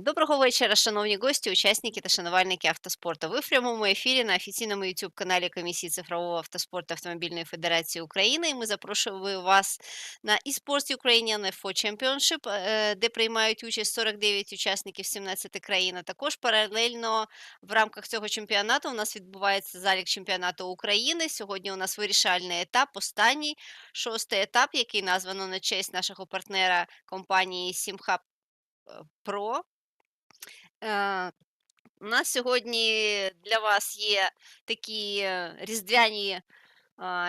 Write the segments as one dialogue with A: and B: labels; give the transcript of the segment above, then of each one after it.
A: Доброго вечора, шановні гості, учасники та шанувальники автоспорту. Ви в прямому ефірі на офіційному youtube каналі Комісії цифрового автоспорту Автомобільної Федерації України. І ми запрошуємо вас на eSports Ukrainian F4 Championship, е, де приймають участь 49 учасників 17 країн. А також паралельно в рамках цього чемпіонату у нас відбувається залік чемпіонату України. Сьогодні у нас вирішальний етап, останній шостий етап, який названо на честь нашого партнера компанії SimHub Pro. Е, У нас сьогодні для вас є такі е, різдвяні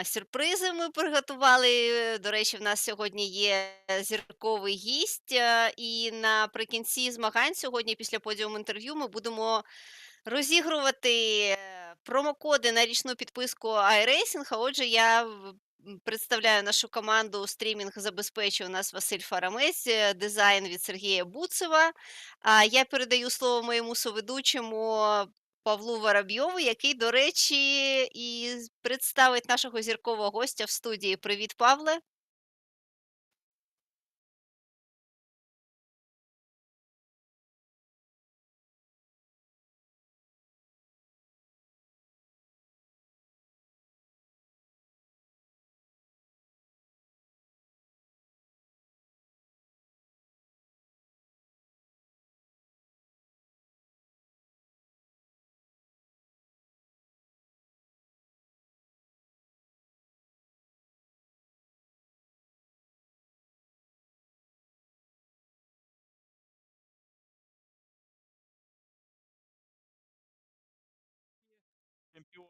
A: сюрпризи. Ми приготували. До речі, в нас сьогодні є зірковий гість. е, І наприкінці змагань сьогодні, після подіум інтерв'ю, ми будемо розігрувати е, промокоди на річну підписку iRacing. А отже, я представляю нашу команду. Стрімінг забезпечує у нас Василь Фарамець, дизайн від Сергія Буцева. А я передаю слово моєму соведучому Павлу Воробйову, який, до речі, і представить нашого зіркового гостя в студії. Привіт, Павле.
B: in più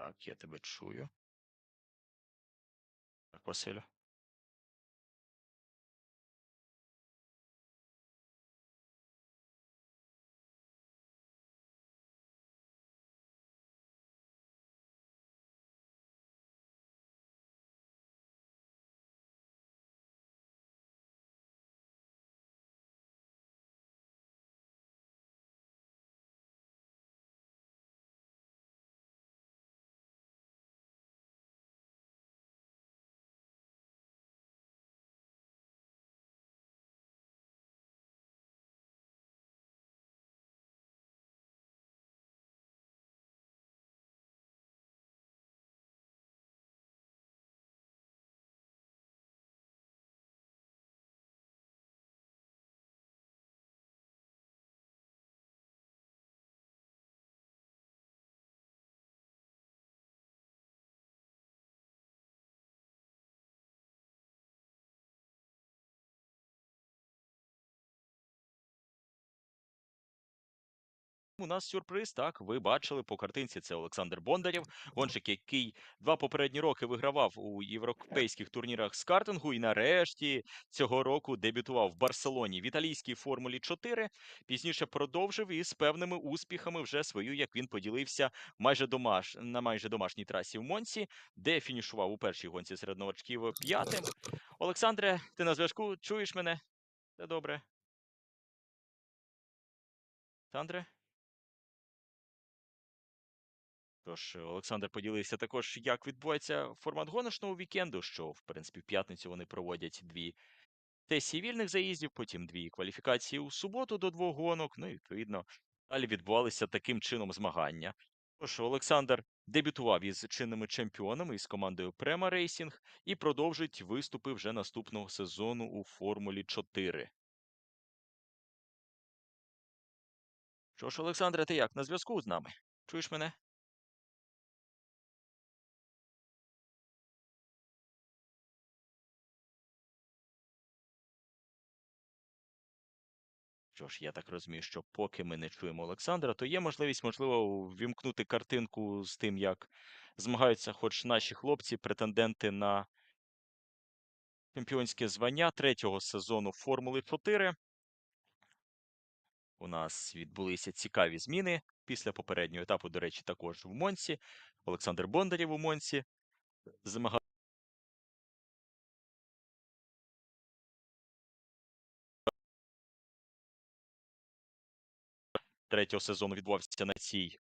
B: Так, я тебе чую. Так, Василю. У нас сюрприз, так. Ви бачили по картинці, це Олександр Бондарєв, гонщик, який два попередні роки вигравав у європейських турнірах з картингу, і нарешті цього року дебютував в Барселоні в італійській Формулі 4. Пізніше продовжив і з певними успіхами вже свою, як він поділився, майже домаш... на майже домашній трасі в Монці, де фінішував у першій гонці серед новачків п'ятим. Олександре, ти на зв'язку? Чуєш мене? Все добре. Олександре? Тож, Олександр поділився також, як відбувається формат гоночного вікенду, що, в принципі, в п'ятницю вони проводять дві сесії вільних заїздів, потім дві кваліфікації у суботу до двох гонок. Ну і відповідно, далі відбувалися таким чином змагання. Тож Олександр дебютував із чинними чемпіонами із командою Према Рейсінг і продовжить виступи вже наступного сезону у Формулі 4. Що ж, Олександре, ти як на зв'язку з нами? Чуєш мене? Що ж, я так розумію, що поки ми не чуємо Олександра, то є можливість, можливо, вімкнути картинку з тим, як змагаються хоч наші хлопці, претенденти на чемпіонське звання третього сезону Формули 4. У нас відбулися цікаві зміни після попереднього етапу, до речі, також в Монці. Олександр Бондарєв у Монці змагав. Третього сезону відбувався на цій